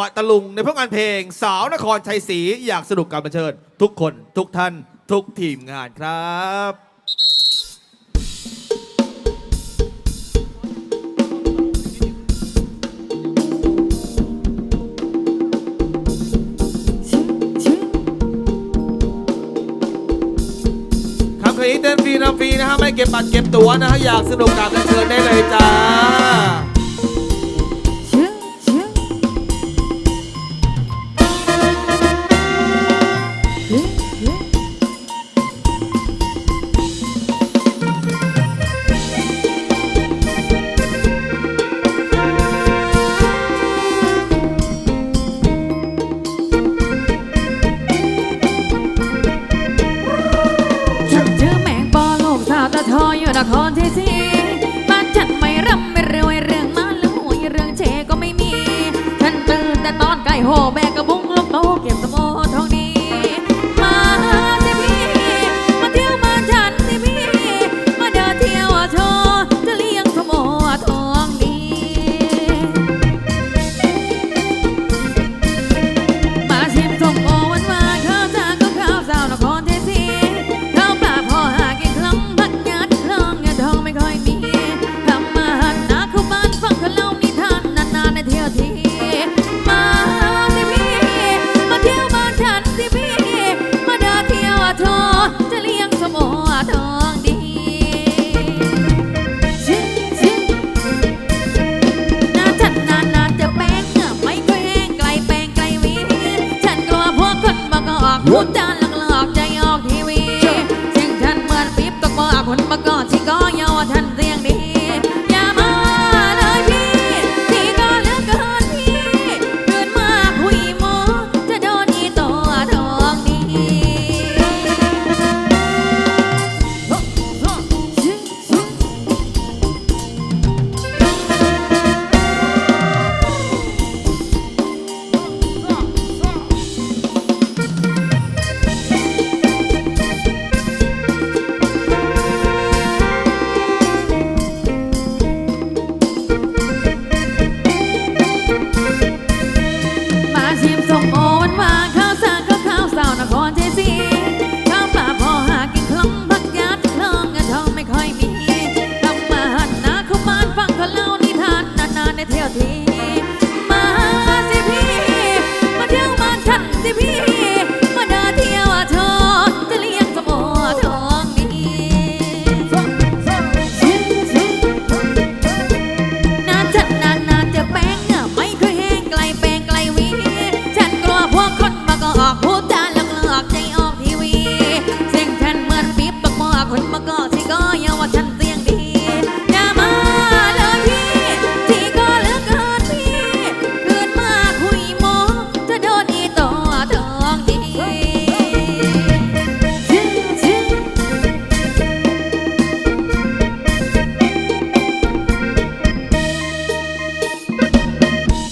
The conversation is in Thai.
ปะตะลุงในพวกงานเพลงสาวนครชัยศรีอยากสนุกการบันเชิญ ทุกคนทุกท่านทุกทีมงานครับครับคืนนี้เต้นฟรีนำฟรีนะฮะไม่เก็บบัตรเก็บตั๋วนะฮะอยากสนุกกับกันเชิญได้เลยจ้า อยู่นครเทซีบ้านฉันไม่ร่ำไม่รวยเรื่องมาแล้วหวยเรื่องเชก็ไม่มี ฉันตื่นแต่ตอนไก่โหแบก พูดจานหลักๆใจออกทีวีเสียงฉันเหมือนปี๊บตกมาคนมาก่อน